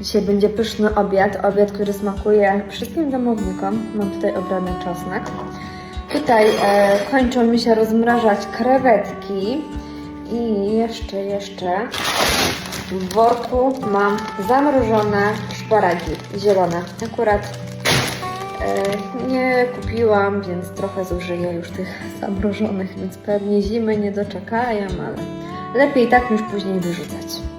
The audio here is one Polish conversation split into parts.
Dzisiaj będzie pyszny obiad, obiad, który smakuje wszystkim domownikom. Mam tutaj obrany czosnek. Tutaj e, kończą mi się rozmrażać krewetki i jeszcze, jeszcze w worku mam zamrożone szparagi zielone. Akurat e, nie kupiłam, więc trochę zużyję już tych zamrożonych, więc pewnie zimy nie doczekają, ale lepiej tak niż później wyrzucać.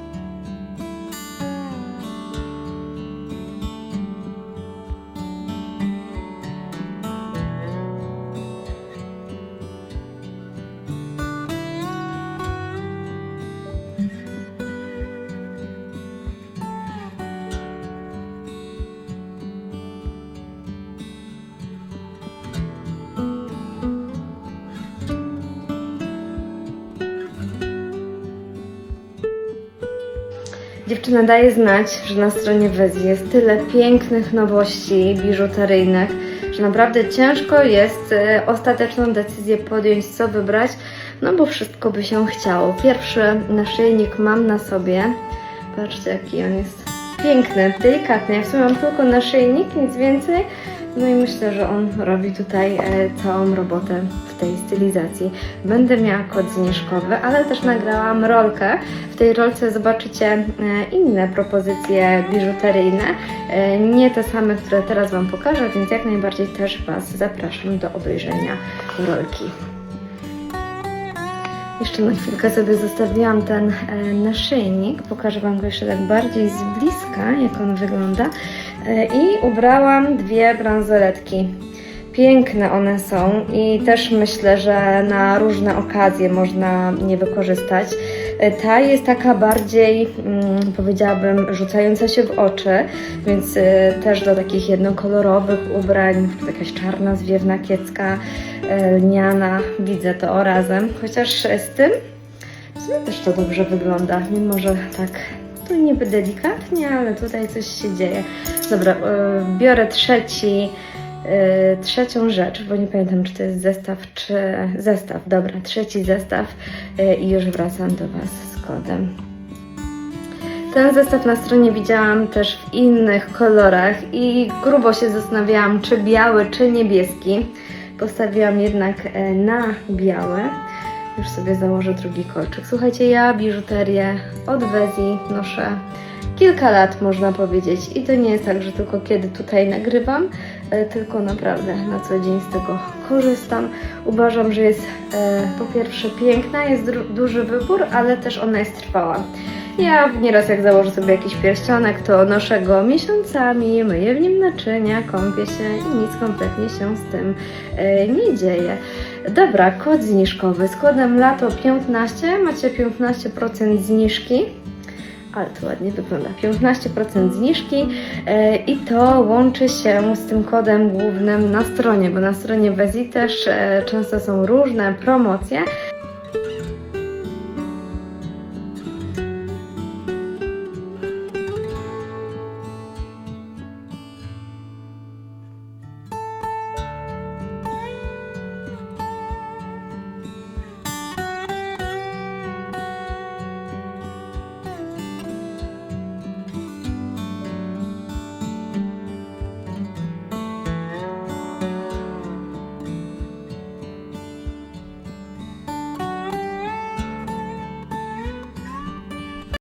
Dziewczyna daje znać, że na stronie Wezi jest tyle pięknych nowości biżuteryjnych, że naprawdę ciężko jest e, ostateczną decyzję podjąć, co wybrać, no bo wszystko by się chciało. Pierwszy naszyjnik mam na sobie. Patrzcie, jaki on jest piękny, delikatny. Ja w sumie mam tylko naszyjnik, nic więcej. No i myślę, że on robi tutaj e, całą robotę w tej stylizacji. Będę miała kod zniżkowy, ale też nagrałam rolkę. W tej rolce zobaczycie e, inne propozycje biżuteryjne, e, nie te same, które teraz Wam pokażę, więc jak najbardziej też Was zapraszam do obejrzenia rolki. Jeszcze na chwilkę sobie zostawiłam ten naszyjnik. Pokażę Wam go jeszcze tak bardziej z bliska, jak on wygląda. E, I ubrałam dwie bransoletki. Piękne one są i też myślę, że na różne okazje można je wykorzystać. E, Ta jest taka bardziej, mm, powiedziałabym, rzucająca się w oczy, więc e, też do takich jednokolorowych ubrań, jakaś czarna zwiewna kiecka, lniana, widzę to razem. Chociaż z tym też to dobrze wygląda, mimo że tak tu niby delikatnie, ale tutaj coś się dzieje. Dobra, e, biorę trzeci, e, trzecią rzecz, bo nie pamiętam, czy to jest zestaw, czy zestaw. Dobra, trzeci zestaw e, i już wracam do Was z kodem. Ten zestaw na stronie widziałam też w innych kolorach i grubo się zastanawiałam, czy biały, czy niebieski. Postawiłam jednak na biały. Już sobie założę drugi kolczyk. Słuchajcie, ja biżuterię od Wezi noszę kilka lat, można powiedzieć. I to nie jest tak, że tylko kiedy tutaj nagrywam, e, tylko naprawdę na co dzień z tego korzystam. Uważam, że jest e, po pierwsze piękna, jest duży wybór, ale też ona jest trwała. Ja nieraz jak założę sobie jakiś pierścionek, to noszę go miesiącami, myję w nim naczynia, kąpię się i nic kompletnie się z tym e, nie dzieje. Dobra, kod zniżkowy. Z kodem lato 15 macie 15% zniżki. Ale to ładnie wygląda. 15% zniżki e, i to łączy się z tym kodem głównym na stronie, bo na stronie Wezi też e, często są różne promocje